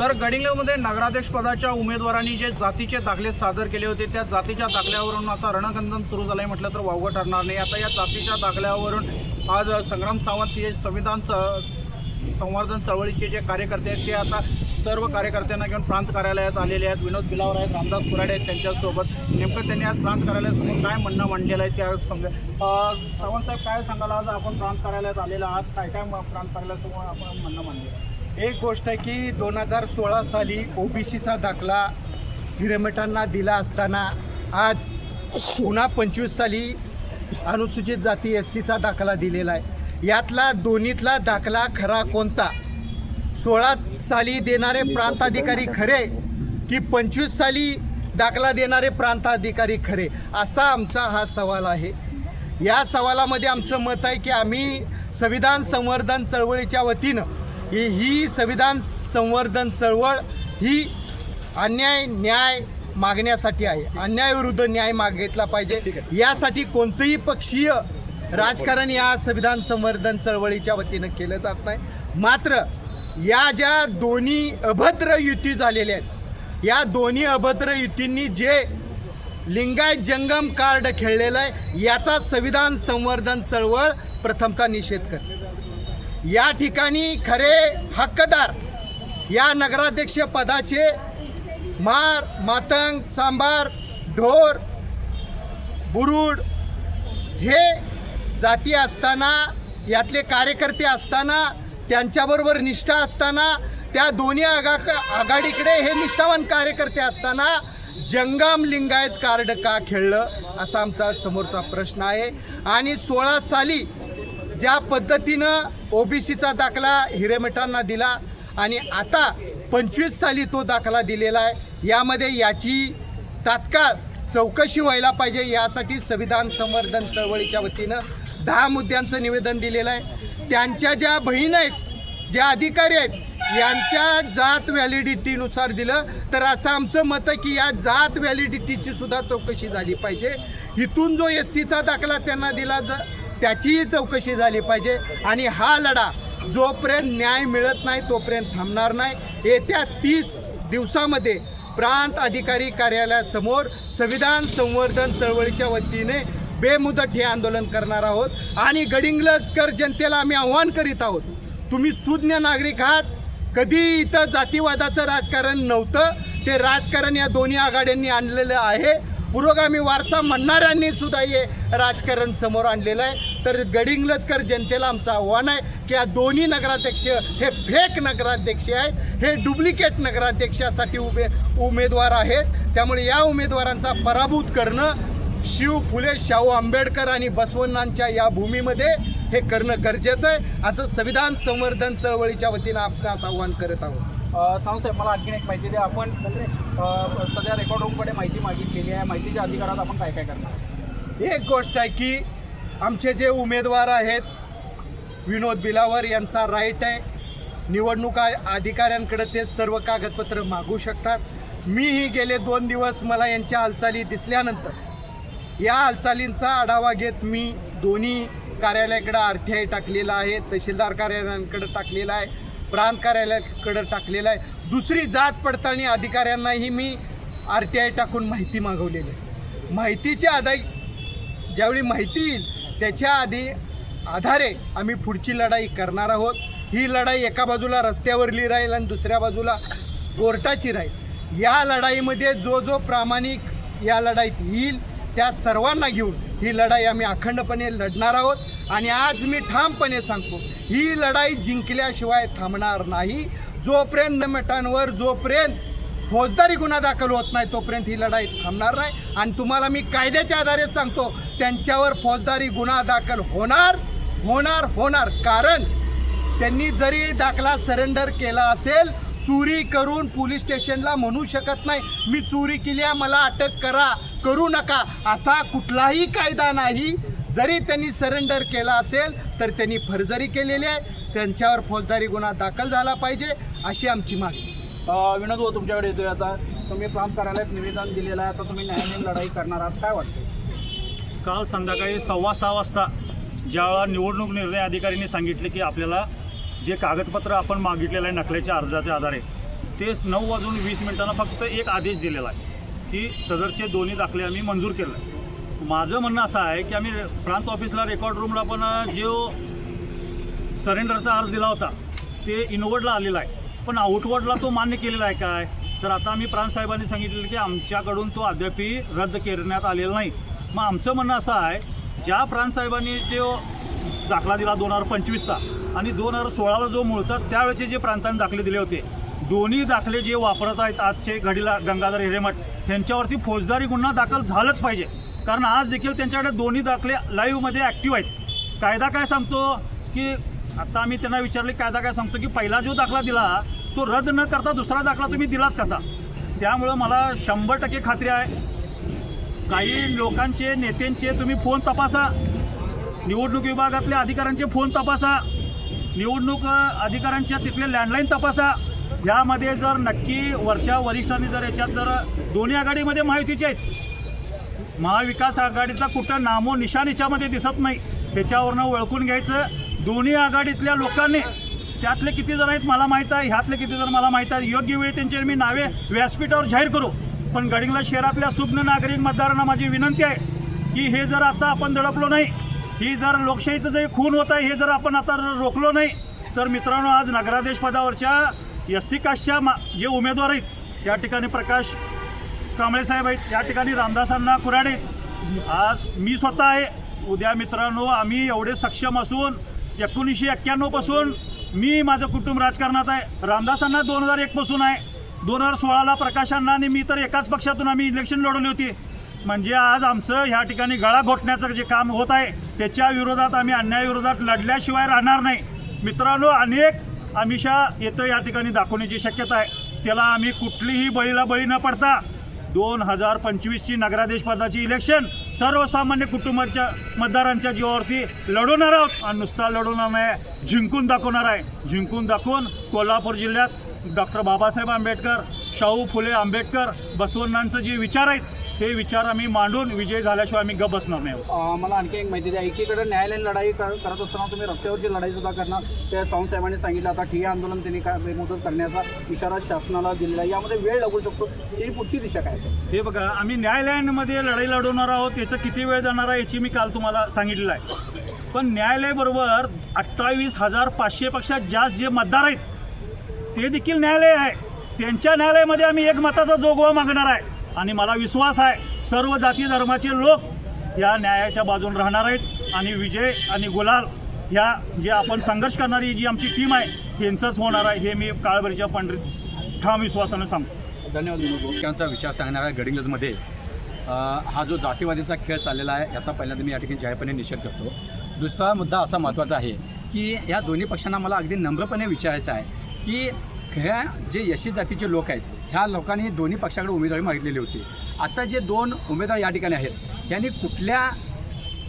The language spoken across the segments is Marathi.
तर गडिंग्लजमध्ये नगराध्यक्ष पदाच्या उमेदवारांनी जे जातीचे दाखले सादर केले होते त्या जातीच्या दाखल्यावरून आता रणकंदन सुरू झालंय म्हटलं तर वावगं ठरणार नाही. आता या जातीच्या दाखल्यावरून आज संग्राम सावंत हे संविधान संवर्धन चळवळीचे जे कार्यकर्ते आहेत ते आता सर्व कार्यकर्त्यांना घेऊन प्रांत कार्यालयात आलेले आहेत. विनोद बिलावर आहेत रामदास कुराडे आहेत त्यांच्यासोबत. नेमकं त्यांनी आज प्रांत कार्यालयासमोर काय म्हणणं मांडलेलं आहे त्या समजा अं, सावंत साहेब काय सांगाल? आज आपण प्रांत कार्यालयात आलेला आहात. काय काय प्रांत कार्यालयासमोर आपण म्हणणं मांडलेलं आहे? एक गोष्ट आहे की दोन हजार सोळा साली ओबीसीचा दाखला हिरेमठांना दिला असताना आज पुन्हा पंचवीस साली अनुसूचित जाती एस सीचा दाखला दिलेला आहे. यातला दोन्हीतला दाखला खरा कोणता? सोळा साली देणारे प्रांताधिकारी खरे की पंचवीस साली दाखला देणारे प्रांताधिकारी खरे? असा आमचा हा सवाल आहे. या सवालामध्ये आमचं मत आहे की आम्ही संविधान संवर्धन चळवळीच्या वतीनं ही ही संविधान संवर्धन चळवळ ही अन्याय न्याय मागण्यासाठी आहे. अन्यायाविरुद्ध न्याय मागितला पाहिजे. यासाठी कोणतंही पक्षीय राजकारण या संविधान संवर्धन चळवळीच्या वतीनं केलं जात नाही. मात्र या ज्या दोन्ही अभद्र युती झालेल्या आहेत या दोन्ही अभद्र युतींनी जे लिंगायत जंगम कार्ड खेळलेलं आहे याचा संविधान संवर्धन चळवळ प्रथमतः निषेध करते. या ठिकाणी खरे हक्कदार या नगराध्यक्ष पदाचे मार मातंग चांभार ढोर बुरुड हे जाती असताना यातले कार्यकर्ते असताना त्यांच्याबरोबर निष्ठा असताना त्या दोन्ही आगा आघाडीकडे हे निष्ठावान कार्यकर्ते असताना जंगम लिंगायत कार्ड का खेळलं असा आमचा समोरचा प्रश्न आहे. आणि सोळा साली ज्या पद्धतीनं ओबीसीचा दाखला हिरेमठांना दिला आणि आता पंचवीस साली तो दाखला दिलेला आहे यामध्ये याची तात्काळ चौकशी व्हायला पाहिजे यासाठी संविधान संवर्धन चळवळीच्या वतीनं दहा मुद्द्यांचं निवेदन दिलेलं आहे. त्यांच्या ज्या बहीण आहेत ज्या अधिकारी आहेत यांच्या जात व्हॅलिडिटीनुसार दिलं. तर असं आमचं मत आहे की या जात व्हॅलिडिटीची सुद्धा चौकशी झाली पाहिजे. इथून जो एस सीचा दाखला त्यांना दिला जा त्याचीही चौकशी झाली पाहिजे. आणि हा लढा जोपर्यंत न्याय मिळत नाही तोपर्यंत थांबणार नाही. येत्या तीस दिवसामध्ये प्रांत अधिकारी कार्यालयासमोर संविधान संवर्धन चळवळीच्या वतीने बेमुदत हे आंदोलन करणार आहोत. आणि गडिंग्लजकर जनतेला आम्ही आव्हान करीत आहोत तुम्ही सुज्ञ नागरिक आहात. कधी इथं जातीवादाचं राजकारण नव्हतं. ते राजकारण या दोन्ही आघाड्यांनी आणलेलं आहे. पुरोगामी वारसा म्हणणाऱ्यांनी सुद्धा हे राजकारण समोर आणलेलं आहे. तर गडिंगलजकर जनतेला आमचं आव्हान आहे की या दोन्ही नगराध्यक्ष हे फेक नगराध्यक्ष आहेत हे डुप्लिकेट नगराध्यक्षासाठी उभे उमेदवार आहेत. त्यामुळे या उमेदवारांचा पराभूत करणं शिव फुले शाहू आंबेडकर आणि बसवण्णांच्या या भूमीमध्ये हे करणं गरजेचं आहे. असं संविधान संवर्धन चळवळीच्या वतीनं आपणास आव्हान करत आहोत. साहेब मला आणखीन एक माहिती द्या. आपण सध्या रेकॉर्ड रूमकडे माहिती मागितलेली आहे. माहितीच्या अधिकारात आपण काय काय करणार? एक गोष्ट आहे की आमचे जे उमेदवार आहेत विनोद बिलावर यांचा राईट आहे. निवडणूक अधिकाऱ्यांकडे ते सर्व कागदपत्र मागू शकतात. मीही गेले दोन दिवस मला यांच्या हालचाली दिसल्यानंतर या हालचालींचा आढावा घेत मी दोन्ही कार्यालयाकडे आर टी आय टाकलेला आहे तहसीलदार कार्यालयांकडे टाकलेला आहे. प्रांत कार्यालयाकडं टाकलेलं आहे. दुसरी जात पडताळणी अधिकाऱ्यांनाही मी आर टी आय टाकून माहिती मागवलेली आहे. माहितीच्या आधार ज्यावेळी माहिती येईल त्याच्या आधी आधारे आम्ही पुढची लढाई करणार आहोत. ही लढाई एका बाजूला रस्त्यावरली राहील आणि दुसऱ्या बाजूला कोर्टाची राहील. या लढाईमध्ये जो जो प्रामाणिक या लढाईत येईल त्या सर्वांना घेऊन ही लढाई आम्ही अखंडपणे लढणार आहोत. आणि आज मी ठामपणे सांगतो ही लढाई जिंकल्याशिवाय थांबणार नाही. जोपर्यंत मटांवर जोपर्यंत फौजदारी गुन्हा दाखल होत नाही तोपर्यंत ही लढाई थांबणार नाही. आणि तुम्हाला मी कायद्याच्या आधारे सांगतो त्यांच्यावर फौजदारी गुन्हा दाखल होणार होणार होणार. कारण त्यांनी जरी दाखला सरेंडर केला असेल चोरी करून पोलीस स्टेशनला म्हणू शकत नाही. मी चोरी केली आहे मला अटक करा करू नका. असा कुठलाही कायदा नाही. जरी त्यांनी सरेंडर केला असेल तर त्यांनी फर्जरी केलेली आहे. त्यांच्यावर फौजदारी गुन्हा दाखल झाला पाहिजे अशी आमची मागणी. अ, विनोद भाऊ तुमच्याकडे येतोय आता. तुम्ही प्रांत कार्यालयात निवेदन दिलेलं आहे आता तुम्ही न्यायालयीन लढाई करणार आहात. काय वाटतं काल संध्याकाळी सव्वा सहा वाजता ज्यावेळा निवडणूक निर्णय अधिकाऱ्यांनी सांगितले की आपल्याला जे कागदपत्र आपण मागितलेलं आहे नकल्याच्या अर्जाच्या आधारे ते नऊ वाजून वीस मिनिटांना फक्त एक आदेश दिलेला आहे. की सदरचे दोन्ही दाखले आम्ही मंजूर केले आहे माझं म्हणणं असं आहे की आम्ही प्रांत ऑफिसला रेकॉर्ड रूमला पण जो सरेंडरचा अर्ज दिला होता ते इनवर्डला आलेला आहे. पण आउटवर्डला तो मान्य केलेला आहे काय? तर आता आम्ही प्रांत साहेबांनी सांगितलेलं की आमच्याकडून तो अद्यापी रद्द करण्यात आलेला नाही. मग आमचं म्हणणं असं आहे ज्या प्रांत साहेबांनी जो दाखला दिला दोन हजार पंचवीसचा आणि दोन हजार सोळाला जो मूळचा त्यावेळेचे जे प्रांतांनी दाखले दिले होते दोन्ही दाखले जे वापरत आहेत आजचे घडीला गंगाधर हिरेमठ त्यांच्यावरती फौजदारी गुन्हा दाखल झालंच पाहिजे. कारण आज देखील त्यांच्याकडे दोन्ही दाखले लाईव्हमध्ये ॲक्टिव्ह आहेत. कायदा काय सांगतो की आता आम्ही त्यांना विचारले कायदा काय सांगतो की पहिला जो दाखला दिला तो रद्द न करता दुसरा दाखला तुम्ही दिलाच कसा? त्यामुळं मला शंभर टक्के खात्री आहे. काही लोकांचे नेत्यांचे तुम्ही फोन तपासा. निवडणूक विभागातल्या अधिकाऱ्यांचे फोन तपासा. निवडणूक अधिकाऱ्यांच्या तिथले लँडलाईन तपासा. यामध्ये जर नक्की वरच्या वरिष्ठांनी जर याच्यात जर दोन्ही आघाडीमध्ये माहितीचे आहेत महाविकास आघाडीचा कुठं नामो दिसत नाही. त्याच्यावरनं ओळखून घ्यायचं. दोन्ही आघाडीतल्या लोकांनी त्यातले किती जण आहेत मला माहीत आहे ह्यातले किती जण मला माहीत आहे. योग्य वेळी त्यांची मी नावे व्यासपीठावर जाहीर करू. पण गडिंगला शहरातल्या सुज्ञ नागरिक मतदारांना माझी विनंती आहे की हे जर आता आपण दडपलो नाही ही जर लोकशाहीचं जे खून होत आहे हे जर आपण आता रोखलो नाही तर मित्रांनो आज नगराध्यक्ष पदावरच्या एस सी कास्टच्या मा जे उमेदवार आहेत त्या ठिकाणी प्रकाश कांबळे साहेब आहेत. या ठिकाणी रामदासांना कुराडे आज मी स्वतः आहे. उद्या मित्रांनो आम्ही एवढे सक्षम असून एकोणीसशे एक्क्याण्णवपासून मी माझं कुटुंब राजकारणात आहे. रामदासांना दोन हजार एक पासून आहे. दोन हजार सोळाला प्रकाशांना आणि मी तर एकाच पक्षातून आम्ही इलेक्शन लढवली होती. म्हणजे आज आमचं ह्या ठिकाणी गळा घोटण्याचं जे काम होत आहे त्याच्या विरोधात आम्ही अन्यायाविरोधात लढल्याशिवाय राहणार नाही. मित्रांनो अनेक आमिषा येतं या ठिकाणी दाखवण्याची शक्यता आहे. त्याला आम्ही कुठलीही बळीला बळी न पडता दोन हजार पंचवीसची नगराधीशपदाची इलेक्शन सर्वसामान्य कुटुंबाच्या मतदारांच्या जीवावरती लढवणार आहोत. आणि नुसता लढवणार नाही जिंकून दाखवणार आहे. जिंकून दाखवून कोल्हापूर जिल्ह्यात डॉक्टर बाबासाहेब आंबेडकर शाहू फुले आंबेडकर बसवण्णांचं जे विचार आहेत ते विचार आम्ही मांडून विजय झाल्याशिवाय आम्ही गप बसणार नाही मला आणखी एक माहिती द्या. एकीकडे न्यायालयीन लढाई कर- करत असताना तुम्ही रस्त्यावरची लढाई सुद्धा करणार त्या सावंत साहेबांनी सांगितलं. आता ठिय्या आंदोलन त्यांनी काय बेमुदत करण्याचा इशारा शासनाला दिलेला आहे. यामध्ये वेळ लागू शकतो. त्याची पुढची दिशा काय असेल? हे बघा आम्ही न्यायालयांमध्ये लढाई लढवणार आहोत. याचं किती वेळ जाणार आहे याची मी काल तुम्हाला सांगितलेलं आहे. पण न्यायालयाबरोबर अठ्ठावीस हजार पाचशेपेक्षा जास्त जे मतदार आहेत ते देखील न्यायालय आहे. त्यांच्या न्यायालयामध्ये आम्ही एक मताचा जोगवा मागणार आहे. आणि मला विश्वास आहे सर्व जाती धर्माचे लोक या न्यायाच्या बाजून राहणार आहेत. आणि विजय आणि गुलाल ह्या जे आपण संघर्ष करणारी जी आमची टीम आहे यांचंच होणार आहे हे मी काळभरीच्या पंढरीत ठाम विश्वासानं सांगतो. धन्यवाद त्यांचा विचार सांगणाऱ्या आहे गडिंगजमध्ये. हा जो जातीवादीचा खेळ चाललेला आहे याचा पहिल्यांदा मी या ठिकाणी जाहीरपणे निषेध करतो. दुसरा मुद्दा असा महत्त्वाचा आहे की या दोन्ही पक्षांना मला अगदी नम्रपणे विचारायचं आहे की ह्या जे यशी जातीचे लोक आहेत ह्या लोकांनी दोन्ही पक्षाकडे उमेदवारी मागितलेली होती. आता जे दोन उमेदवार या ठिकाणी आहेत यांनी कुठल्या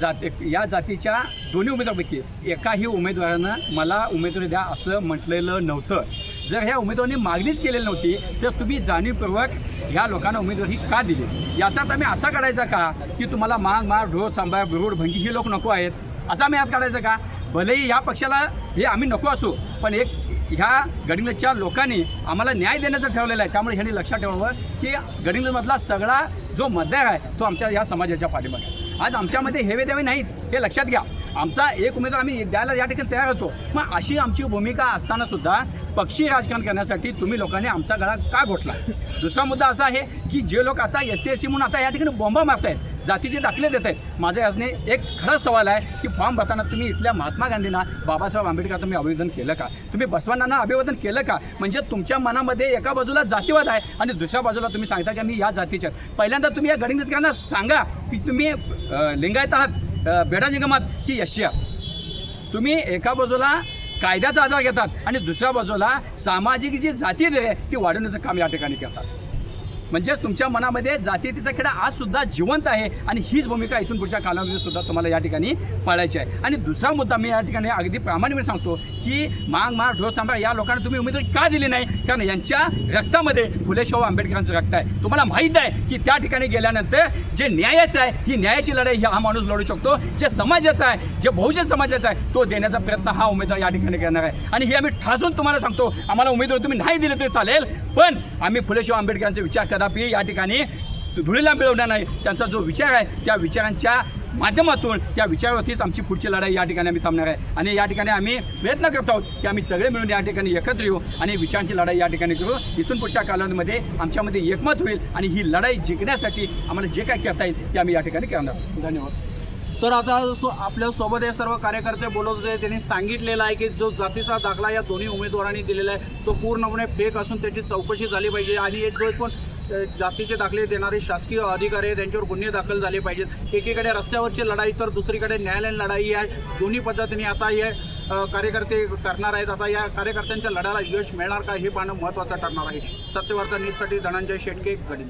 जात या जातीच्या दोन्ही उमेदवारापैकी एकाही उमेदवारानं मला उमेदवारी द्या असं म्हटलेलं नव्हतं. जर ह्या उमेदवारांनी मागणीच केलेली नव्हती तर तुम्ही जाणीवपूर्वक ह्या लोकांना उमेदवारी का दिली? याचा आम्ही असा काढायचा का? की तुम्हाला माग मार ढोर सांभाळ बिरुड भंगी हे लोक नको आहेत. असा आम्ही यात काढायचं का? भलेही या पक्षाला हे आम्ही नको असू पण एक ह्या गडिंग्लजच्या लोकांनी आम्हाला न्याय देण्याचं ठेवलेलं आहे त्यामुळे ह्यांनी लक्षात ठेवावं की गडिंग्लजमधला सगळा जो मतदार आहे तो आमच्या या समाजाच्या पाठीमागे आहे. आज आमच्यामध्ये हेवे देवे नाहीत हे लक्षात घ्या आमचा एक उमेदवार आम्ही द्यायला या ठिकाणी तयार होतो. मग अशी आमची भूमिका असताना सुद्धा पक्षी राजकारण करण्यासाठी तुम्ही लोकांनी आमचा गळा का घोटला? दुसरा मुद्दा असा आहे की जे लोक आता एस सी एस सी म्हणून आता या ठिकाणी बॉम्बा मारतायत जातीचे दाखले देत आहेत माझ्या यासने एक खरंच सवाल आहे की फॉर्म भरताना तुम्ही इथल्या महात्मा गांधींना बाबासाहेब आंबेडकर तुम्ही अभिवादन केलं का? तुम्ही बसवण्णांना अभिवादन केलं का? म्हणजे तुमच्या मनामध्ये एका बाजूला जातीवाद आहे आणि दुसऱ्या बाजूला तुम्ही सांगता की आम्ही या जातीचे आहेत. पहिल्यांदा तुम्ही या गडिंगजकांना सांगा की तुम्ही लिंगायत आहात. बेडा निगमात की यशिया. तुम्ही एका बाजूला कायद्याचा आधार घेतात आणि दुसऱ्या बाजूला सामाजिक जी जाती आहे ती वाढवण्याचं काम या ठिकाणी करतात. म्हणजेच तुमच्या मनामध्ये जातीयतेचा खेळा आज सुद्धा जिवंत आहे आणि हीच भूमिका इथून पुढच्या कालावधीत सुद्धा तुम्हाला या ठिकाणी पाळायची आहे. आणि दुसरा मुद्दा मी या ठिकाणी अगदी प्रामाणिकपणे सांगतो की मांग मार ढोर सांभाळ या लोकांना तुम्ही उमेदवारी का दिली नाही? कारण यांच्या रक्तामध्ये फुले शाहू आंबेडकरांचं रक्त आहे. तुम्हाला माहीत आहे की त्या ठिकाणी गेल्यानंतर जे न्यायाचं आहे ही न्यायाची लढाई ही हा माणूस लढू शकतो. जे समाजाचा आहे जे बहुजन समाजाचा आहे तो देण्याचा प्रयत्न हा उमेदवार या ठिकाणी करणार आहे. आणि हे आम्ही ठासून तुम्हाला सांगतो आम्हाला उमेदवार तुम्ही नाही दिले तरी चालेल पण आम्ही फुले शाहू विचार कदापि या ठिकाणी धुळीला मिळवणार नाही. त्यांचा जो विचार आहे त्या विचारांच्या माध्यमातून त्या विचारावरतीच आमची पुढची लढाई या ठिकाणी आम्ही थांबणार आहे. आणि या ठिकाणी आम्ही प्रयत्न करत आहोत की आम्ही सगळे मिळून या ठिकाणी एकत्र येऊ आणि विचारांची लढाई या ठिकाणी करू. इथून पुढच्या कालावधीमध्ये आमच्यामध्ये एकमत होईल आणि ही लढाई जिंकण्यासाठी आम्हाला जे काय करता येईल ते आम्ही या ठिकाणी करणार धन्यवाद. तर आता सो आपल्यासोबत हे सर्व कार्यकर्ते बोलत होते. त्यांनी सांगितलेलं आहे की जो जातीचा दाखला या दोन्ही उमेदवारांनी दिलेला आहे तो पूर्णपणे फेक असून त्याची चौकशी झाली पाहिजे. आणि एक जो पण जातीचे दाखले देणारे शासकीय अधिकारी त्यांच्यावर गुन्हे दाखल झाले पाहिजेत. एकीकडे रस्त्यावरची लढाई तर दुसरीकडे न्यायालयीन लढाई आहे. दोन्ही पद्धतीने आता हे कार्यकर्ते करणार आहेत. आता या कार्यकर्त्यांच्या लढ्याला यश मिळणार का हे पाहणं महत्त्वाचं ठरणार आहे. सत्यवार्ता न्यूजसाठी धनंजय शेटके गडिंग